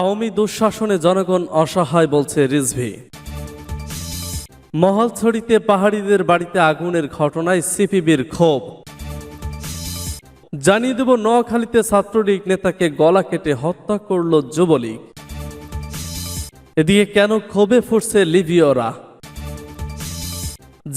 আওয়ামী দুঃশাসনে জনগণ অসহায় বলছে রিজভি। মহলছড়িতে পাহাড়িদের বাড়িতে আগুনের ঘটনায় সিপিবির ক্ষোভ। জানিয়ে দেব, নোয়াখালীতে ছাত্রলীগ নেতাকে গলা কেটে হত্যা করল যুবলীগ। এদিকে কেন ক্ষোভে ফুটছে লিবিয়রা?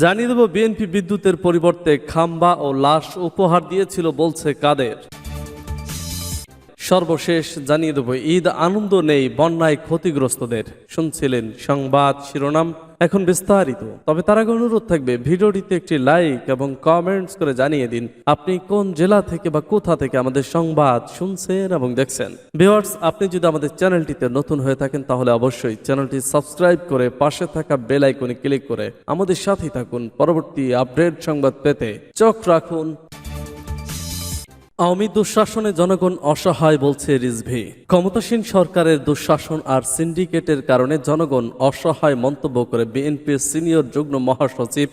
জানিয়ে দেব, বিএনপি বিদ্যুতের পরিবর্তে খাম্বা ও লাশ উপহার দিয়েছিল বলছে কাদের। সর্বশেষ জানিয়ে দেব, ঈদ আনন্দ নেই বন্যায় ক্ষতিগ্রস্তদের। শুনছিলেন সংবাদ শিরোনাম, এখন বিস্তারিত। তবে তার আগে অনুরোধ থাকবে, ভিডিওটিতে একটি লাইক এবং কমেন্টস করে জানিয়ে দিন, আপনি কোন জেলা থেকে বা কোথা থেকে আমাদের সংবাদ শুনছেন এবং দেখছেন। ভিউয়ার্স, আপনি যদি আমাদের চ্যানেলটিতে নতুন হয়ে থাকেন, তাহলে অবশ্যই চ্যানেলটি সাবস্ক্রাইব করে পাশে থাকা বেল আইকনে ক্লিক করে আমাদের সাথেই থাকুন। পরবর্তী আপডেট সংবাদ পেতে চোখ রাখুন। আওয়ামী দুঃশাসনে জনগণ অসহায় বলছে রিজভি। ক্ষমতাসীন সরকারের দুঃশাসন আর সিন্ডিকেটের কারণে জনগণ অসহায় মন্তব্য করে বিএনপির সিনিয়র যুগ্ম মহাসচিব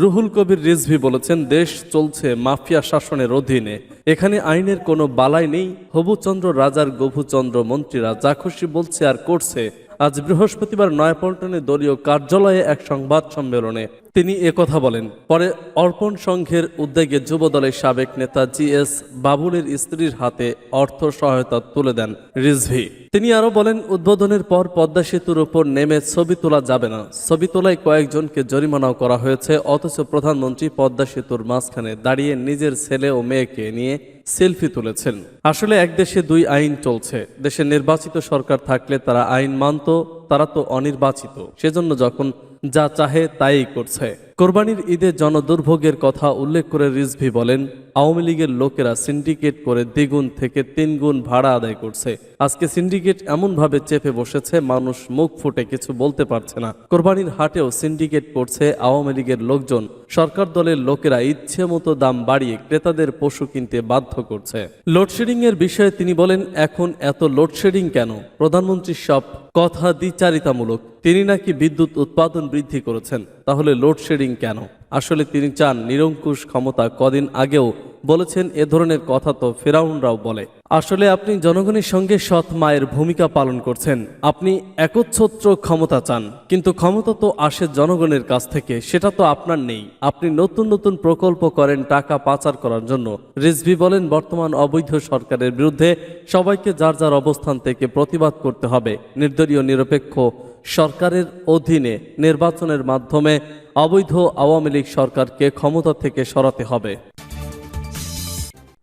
রুহুল কবির রিজভি বলেছেন, দেশ চলছে মাফিয়া শাসনের অধীনে। এখানে আইনের কোনো বালাই নেই। হবুচন্দ্র রাজার গভুচন্দ্র মন্ত্রীরা যা খুশি বলছে আর করছে আজ বৃহস্পতিবার নয়াপল্টনে দলীয় কার্যালয়ে এক সংবাদ সম্মেলনে তিনি কথা বলেন। পরে অর্পণ সংঘের উদ্যোগে যুবদলের সাবেক নেতা জি এস বাবুলের স্ত্রীর হাতে অর্থ সহায়তা তুলে দেন রিজভি। তিনি আরও বলেন, উদ্বোধনের পর পদ্মা সেতুর ওপর নেমে ছবি তোলা যাবে না। ছবি তোলায় কয়েকজনকে জরিমানাও করা হয়েছে, অথচ প্রধানমন্ত্রী পদ্মা সেতুর মাঝখানে দাঁড়িয়ে নিজের ছেলে ও মেয়েকে নিয়ে সেলফি তুলেছেন। আসলে এক দেশে দুই আইন চলছে। দেশে নির্বাচিত সরকার থাকলে তারা আইন মানত, তারা তো অনির্বাচিত। সেজন্য যখন যা চাহে তাই করছে। কোরবানির ঈদে জনদুর্ভোগের কথা উল্লেখ করে রিজভি বলেন, আওয়ামী লীগের লোকেরা সিন্ডিকেট করে দ্বিগুণ থেকে তিনগুণ ভাড়া আদায় করছে। আজকে সিন্ডিকেট এমনভাবে চেপে বসেছে, মানুষ মুখ ফুটে কিছু বলতে পারছে না। কোরবানির হাটেও সিন্ডিকেট করছে আওয়ামী লীগের লোকজন। সরকার দলের লোকেরা ইচ্ছে মতো দাম বাড়িয়ে ক্রেতাদের পশু কিনতে বাধ্য করছে। লোডশেডিং এর বিষয়ে তিনি বলেন, এখন এত লোডশেডিং কেন? প্রধানমন্ত্রী সব কথা দ্বিচারিতামূলক। তিনি নাকি বিদ্যুৎ উৎপাদন বৃদ্ধি করেছেন। তাহলে লোডশেডিং কেন? আসলে তিনি চান নিরঙ্কুশ ক্ষমতা কদিন আগেও। বলেছেন, এ ধরনের কথা তো ফেরাউনরাও বলে। আসলে আপনি জনগণের সঙ্গে সৎ মায়ের ভূমিকা পালন করছেন। আপনি একচ্ছত্র ক্ষমতা চান, কিন্তু ক্ষমতা তো আসে জনগণের কাছ থেকে, সেটা তো আপনার নেই। আপনি নতুন নতুন প্রকল্প করেন টাকা পাচার করার জন্য। রিজভি বলেন, বর্তমান অবৈধ সরকারের বিরুদ্ধে সবাইকে যার যার অবস্থান থেকে প্রতিবাদ করতে হবে। নির্দলীয়, নিরপেক্ষ সরকারের অধীনে নির্বাচনের মাধ্যমে অবৈধ আওয়ামী লীগ সরকারকে ক্ষমতা থেকে সরাতে হবে।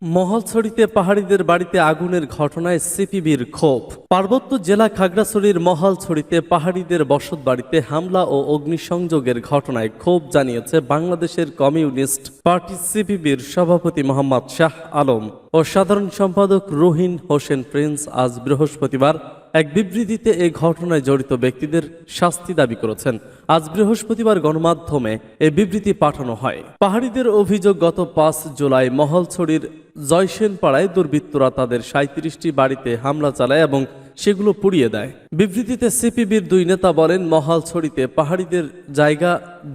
মহলছড়িতে পাহাড়িদের বাড়িতে আগুনের ঘটনায় সিপিবির ক্ষোভ। পার্বত্য জেলা খাগড়াছড়ির মহলছড়িতে পাহাড়িদের বসত বাড়িতে হামলা ও অগ্নিসংযোগের ঘটনায় ক্ষোভ জানিয়েছে বাংলাদেশের কমিউনিস্ট পার্টি সিপিবির সভাপতি মোহাম্মদ শাহ আলম ও সাধারণ সম্পাদক রুহিন হোসেন প্রিন্স আজ বৃহস্পতিবার এক বিবৃতিতে এই ঘটনায় জড়িত ব্যক্তিদের শাস্তি দাবি করেছেন। আজ বৃহস্পতিবার গণমাধ্যমে এই বিবৃতি পাঠানো হয়। পাহাড়িদের অভিযোগ, গত পাঁচ জুলাই মহলছড়ির জয়সেন পাড়ায় দুর্বৃত্তরা তাদের সাঁত্রিশটি বাড়িতে হামলা চালায় এবং সেগুলো পুড়িয়ে দেয়। বিবৃতিতে সিপিবির দুই নেতা বলেন, মহালছড়িতে পাহাড়িদের জায়গা,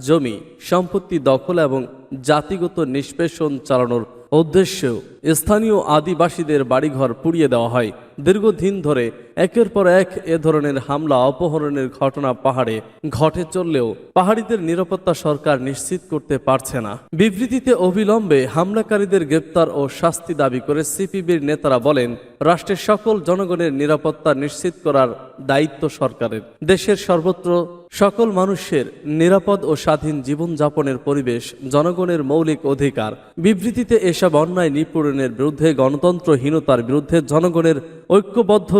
জমি, সম্পত্তি দখল এবং জাতিগত নিষ্পেষণ চালানোর উদ্দেশ্যেও স্থানীয় আদিবাসীদের বাড়িঘর পুড়িয়ে দেওয়া হয়। দীর্ঘদিন ধরে একের পর এক এ ধরনের হামলা, অপহরণের ঘটনা পাহাড়ে ঘটে চললেও পাহাড়িদের নিরাপত্তা সরকার নিশ্চিত করতে পারছে না। বিবৃতিতে অবিলম্বে হামলাকারীদের গ্রেপ্তার ও শাস্তি দাবি করে সিপিবির নেতারা বলেন, রাষ্ট্রের সকল জনগণের নিরাপত্তা নিশ্চিত করার দায়িত্ব সরকারের। দেশের সর্বত্র সকল মানুষের নিরাপদ ও স্বাধীন জীবনযাপনের পরিবেশ জনগণের মৌলিক অধিকার। বিবৃতিতে এসব অন্যায় নিপূরণের বিরুদ্ধে গণতন্ত্রহীনতার বিরুদ্ধে জনগণের ঐক্যবদ্ধ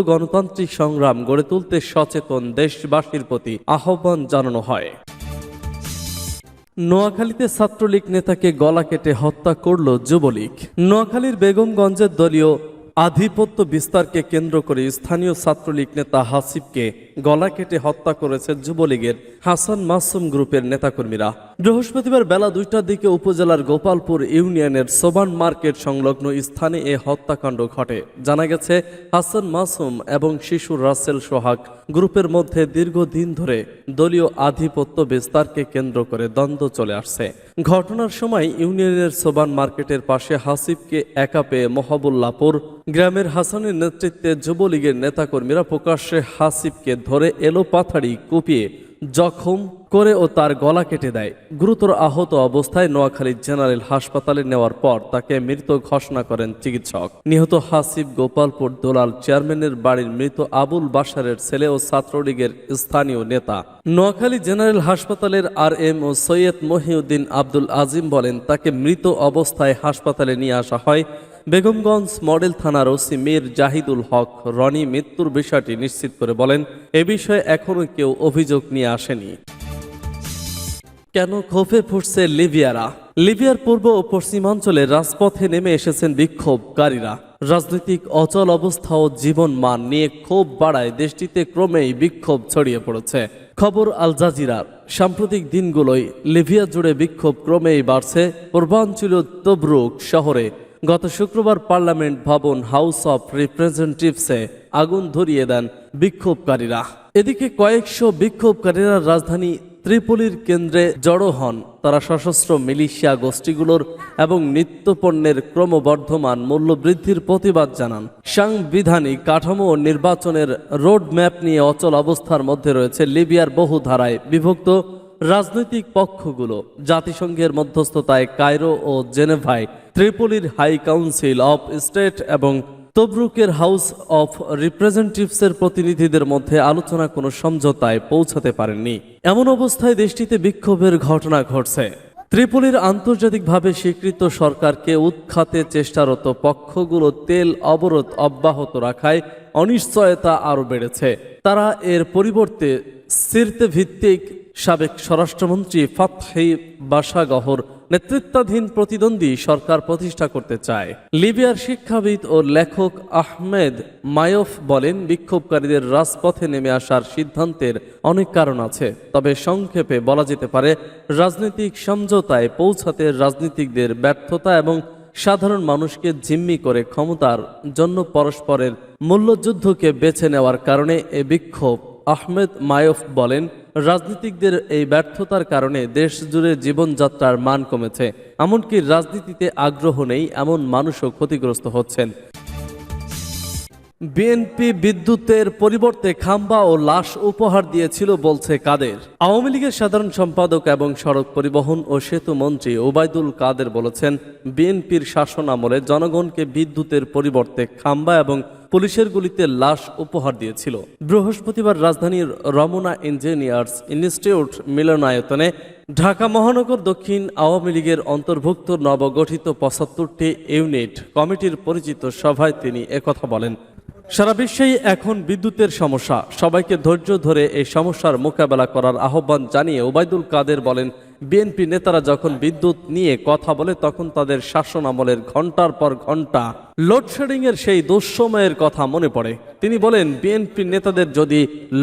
গণতান্ত্রিক সংগ্রাম গড়ে তুলতে সচেতন দেশবাসীর প্রতি আহ্বান জানানো হয়। নোয়াখালীতে ছাত্রলীগ নেতাকে গলা কেটে হত্যা করল যুবলীগ। নোয়াখালীর বেগমগঞ্জের দলীয় আধিপত্য বিস্তারকে কেন্দ্র করে স্থানীয় ছাত্রলীগ নেতা হাসিবকে গলা কেটে হত্যা করেছে যুবলীগের হাসান মাসুম গ্রুপের নেতাকর্মীরা। বৃহস্পতিবার বেলা দুইটার দিকে উপজেলার গোপালপুর ইউনিয়নের সোবান মার্কেট সংলগ্ন স্থানে এ হত্যাকাণ্ড ঘটে। জানা গেছে, হাসান মাসুম এবং শিশু রাসেল সোহাগ গ্রুপের মধ্যে দীর্ঘদিন ধরে দলীয় আধিপত্য বিস্তারকে কেন্দ্র করে দ্বন্দ্ব চলে আসছে। ঘটনার সময় ইউনিয়নের সোবান মার্কেটের পাশে হাসিবকে একা পেয়ে মহাবুল্লাপুর গ্রামের হাসানের নেতৃত্বে যুবলীগের নেতাকর্মীরা প্রকাশ্যে হাসিবকে ধরে এলো পাথাড়ি কুপিয়ে জখম করে ও তার গলা কেটে দেয়। গুরুতর আহত অবস্থায় নোয়াখালী জেনারেল হাসপাতালে নেওয়ার পর তাকে মৃত ঘোষণা করেন চিকিৎসক। নিহত হাসিব গোপালপুর দোলাল চেয়ারম্যানের বাড়ির মৃত আবুল বাসারের ছেলে ও ছাত্রলীগের স্থানীয় নেতা। নোয়াখালী জেনারেল হাসপাতালের R M O Syed Mohiuddin Abdul Azim বলেন, তাকে মৃত অবস্থায় হাসপাতালে নিয়ে আসা হয় বেগমগঞ্জ মডেল থানার ওসি মীর জাহিদুল হক রনি মৃত্যুর বিষয়টি নিশ্চিত করে বলেন, এ বিষয়ে এখনও কেউ অভিযোগ নিয়ে আসেনি। কেন ক্ষোভে ফুটছে লিবিয়ারা? লিবিয়ার পূর্ব ও পশ্চিমাঞ্চলে রাজপথে নেমে এসেছেন বিক্ষোভকারীরা। রাজনৈতিক অচল অবস্থা ও জীবন মান নিয়ে ক্ষোভ বাড়ায় দেশটিতে ক্রমেই বিক্ষোভ ছড়িয়ে পড়েছে। খবর আল জাজিরার। সাম্প্রতিক দিনগুলোয় লিবিয়া জুড়ে বিক্ষোভ ক্রমেই বাড়ছে। পূর্বাঞ্চলীয় তবরুক শহরে গত শুক্রবার পার্লামেন্ট ভবন হাউস অফ রিপ্রেজেন্টেটিভসে আগুন ধরিয়ে দেন বিক্ষোভকারীরা। এদিকে কয়েকশো বিক্ষোভকারীরা রাজধানী ত্রিপলির কেন্দ্রে জড়ো হন। তারা সশস্ত্র মিলিশিয়া গোষ্ঠীগুলোর এবং নিত্যপণ্যের ক্রমবর্ধমান মূল্যবৃদ্ধির প্রতিবাদ জানান। সাংবিধানিক কাঠামো ও নির্বাচনের রোড ম্যাপ নিয়ে অচল অবস্থার মধ্যে রয়েছে লিবিয়ার বহু ধারায় বিভক্ত রাজনৈতিক পক্ষগুলো জাতিসংঘের মধ্যস্থতায় কায়রো ও জেনেভায় ত্রিপলির হাই কাউন্সিল অফ স্টেট এবং তবরুকের হাউস অফ রিপ্রেজেন্টেটিভসের প্রতিনিধিদের মধ্যে আলোচনা কোনো সমঝোতায় পৌঁছাতে পারেননি। এমন অবস্থায় দেশটিতে বিক্ষোভের ঘটনা ঘটছে। ত্রিপলির আন্তর্জাতিকভাবে স্বীকৃত সরকারকে উৎখাতে চেষ্টারত পক্ষগুলো তেল অবরোধ অব্যাহত রাখায় অনিশ্চয়তা আরও বেড়েছে। তারা এর পরিবর্তে সিরতে ভিত্তিক সাবেক স্বরাষ্ট্রমন্ত্রী ফাতহি বাসাগহর নেতৃত্বাধীন প্রতিদ্বন্দ্বী সরকার প্রতিষ্ঠা করতে চায়। লিবিয়ার শিক্ষাবিদ ও লেখক আহমেদ মায়ফ বলেন, বিক্ষোভকারীদের রাজপথে নেমে আসার সিদ্ধান্তের অনেক কারণ আছে। তবে সংক্ষেপে বলা যেতে পারে, রাজনৈতিক সমঝোতায় পৌঁছাতে রাজনীতিকদের ব্যর্থতা এবং সাধারণ মানুষকে জিম্মি করে ক্ষমতার জন্য পরস্পরের মূল্যযুদ্ধকে বেছে নেওয়ার কারণে এ বিক্ষোভ আহমেদ মায়ফ বলেন, রাজনীতিকদের এই ব্যর্থতার কারণে দেশ জুড়ে জীবনযাত্রার মান কমেছে। এমনকি রাজনীতিতে আগ্রহ নেই, এমন মানুষও ক্ষতিগ্রস্ত হচ্ছেন। বিএনপি বিদ্যুতের পরিবর্তে খাম্বা ও লাশ উপহার দিয়েছিল, বলছে কাদের। আওয়ামী লীগের সাধারণ সম্পাদক এবং সড়ক পরিবহন ও সেতু মন্ত্রী ওবায়দুল কাদের বলেছেন বিএনপির শাসন আমলে জনগণকে বিদ্যুতের পরিবর্তে খাম্বা এবং পুলিশের গুলিতে লাশ উপহার দিয়েছিল। বৃহস্পতিবার রাজধানীর রমনা ইঞ্জিনিয়ার্স ইনস্টিটিউট মিলনায়তনে ঢাকা মহানগর দক্ষিণ আওয়ামী লীগের অন্তর্ভুক্ত নবগঠিত পঁচাত্তরটি ইউনিট কমিটির পরিচিত সভায় তিনি একথা বলেন। সারা বিশ্বেই এখন বিদ্যুতের সমস্যা। সবাইকে ধৈর্য ধরে এই সমস্যার মোকাবেলা করার আহ্বান জানিয়ে ওবায়দুল কাদের বলেন, বিএনপি নেতারা যখন বিদ্যুৎ নিয়ে কথা বলে তখন তাদের শাসন আমলের ঘণ্টার পর ঘণ্টা লোডশেডিং এর সেই দুঃসময়ের কথা মনে পড়ে। তিনি বলেন, বিএনপি নেতাদের যদি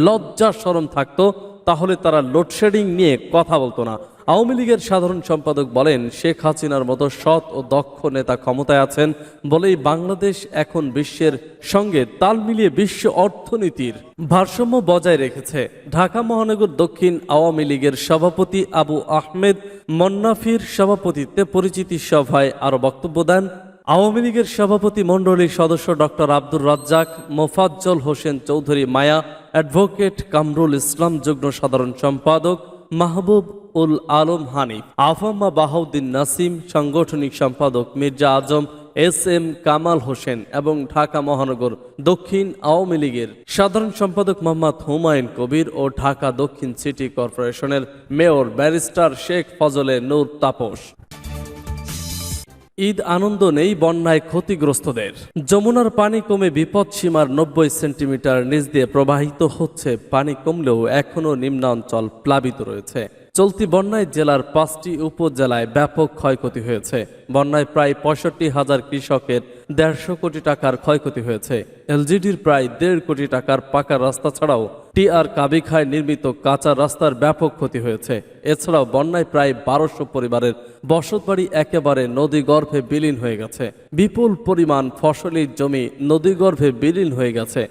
লজ্জা শরম থাকতো, তাহলে তারা লোডশেডিং নিয়ে কথা বলতো না। আওয়ামী লীগের সাধারণ সম্পাদক বলেন, শেখ হাসিনার মতো সৎ ও দক্ষ নেতা ক্ষমতায় আছেন বলেই বাংলাদেশ এখন বিশ্বের সঙ্গে তাল মিলিয়ে বিশ্ব অর্থনীতির ভারসাম্য বজায় রেখেছে। ঢাকা মহানগর দক্ষিণ আওয়ামী লীগের সভাপতি আবু আহমেদ মন্নাফির সভাপতিত্বে পরিচিতি সভায় আরও বক্তব্য দেন। আওয়ামী লীগের সভাপতি মণ্ডলীর সদস্য ডক্টর আব্দুর রাজ্জাক, মোফাজ্জল হোসেন চৌধুরী মায়া, অ্যাডভোকেট কামরুল ইসলাম, যুগ্ম সাধারণ সম্পাদক মাহবুব উল আলম হানিফ, আফাম্মা বাহাউদ্দিন নাসিম, সাংগঠনিক সম্পাদক মির্জা আজম, এস এম কামাল হোসেন এবং ঢাকা মহানগর দক্ষিণ আওয়ামী লীগের সাধারণ সম্পাদক মোহাম্মদ হুমায়ুন কবির ও ঢাকা দক্ষিণ সিটি কর্পোরেশনের মেয়র ব্যারিস্টার শেখ ফজলে নূর তাপস। ঈদ আনন্দ নেই বন্যায় ক্ষতিগ্রস্তদের। যমুনার পানি কমে বিপদ সীমার নব্বই সেন্টিমিটার নিচ দিয়ে প্রবাহিত হচ্ছে, পানি কমলেও এখনও নিম্নাঞ্চল প্লাবিত রয়েছে। চলতি বন্যায় জেলার পাঁচটি উপজেলায় ব্যাপক ক্ষয়ক্ষতি হয়েছে। বন্যায় প্রায় পঁয়ষট্টি হাজার কৃষকের দেড়শো কোটি টাকার ক্ষয়ক্ষতি হয়েছে। এলজিডির প্রায় দেড় কোটি টাকার পাকা রাস্তা ছাড়াও টি আর কাবিখায় নির্মিত কাঁচা রাস্তার ব্যাপক ক্ষতি হয়েছে। এছাড়াও বন্যায় প্রায় বারোশো পরিবারের বসতবাড়ি একেবারে নদীগর্ভে বিলীন হয়ে গেছে। বিপুল পরিমাণ ফসলি জমি নদীগর্ভে বিলীন হয়ে গেছে।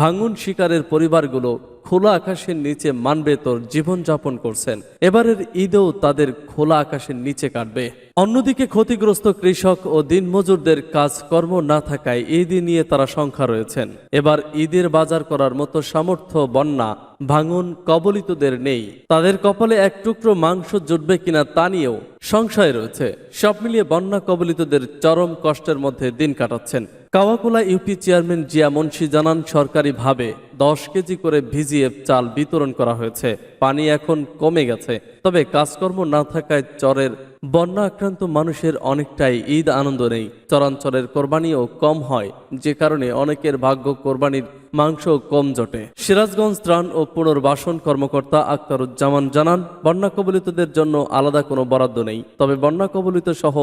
ভাঙন শিকারের পরিবারগুলো খোলা আকাশের নিচে মানবেতর জীবনযাপন করছেন। এবারের ঈদেও তাদের খোলা আকাশের নিচে কাটবে। অন্যদিকে ক্ষতিগ্রস্ত কৃষক ও দিনমজুরদের কাজকর্ম না থাকায় ঈদ নিয়ে তারা সংখ্যা রয়েছেন। এবার ঈদের বাজার করার মতো সামর্থ্য, বন্যা, ভাঙন, কবলিতদের নেই। তাদের কপালে এক টুকরো মাংস জুটবে কিনা তা নিয়েও সংশয় রয়েছে। সব মিলিয়ে বন্যা কবলিতদের চরম কষ্টের মধ্যে দিন কাটাচ্ছেন। কাওয়াকুলা ইউপি চেয়ারম্যান জিয়া মুন্সি জানান, সরকারিভাবে দশ কেজি করে ভিজিএফ চাল বিতরণ করা হয়েছে। পানি এখন কমে গেছে। তবে কাজকর্ম না থাকায় চরের বন্যা আক্রান্ত মানুষের অনেকটাই ঈদ আনন্দ নেই। চরাঞ্চলের কোরবানিও কম হয়, যে কারণে অনেকের ভাগ্য কোরবানির মাংস কম জটে। সিরাজগঞ্জ ত্রাণ ও পুনর্বাসন কর্মকর্তা আক্তারুজ্জামান জানান, বন্যা কবলিতদের জন্য আলাদা কোনো বরাদ্দ নেই। তবে বন্যা কবলিত সহ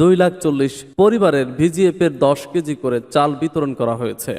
দুই লাখ চল্লিশ পরিবারের ভিজিএফ এর দশ কেজি করে চাল বিতরণ করা হয়েছে।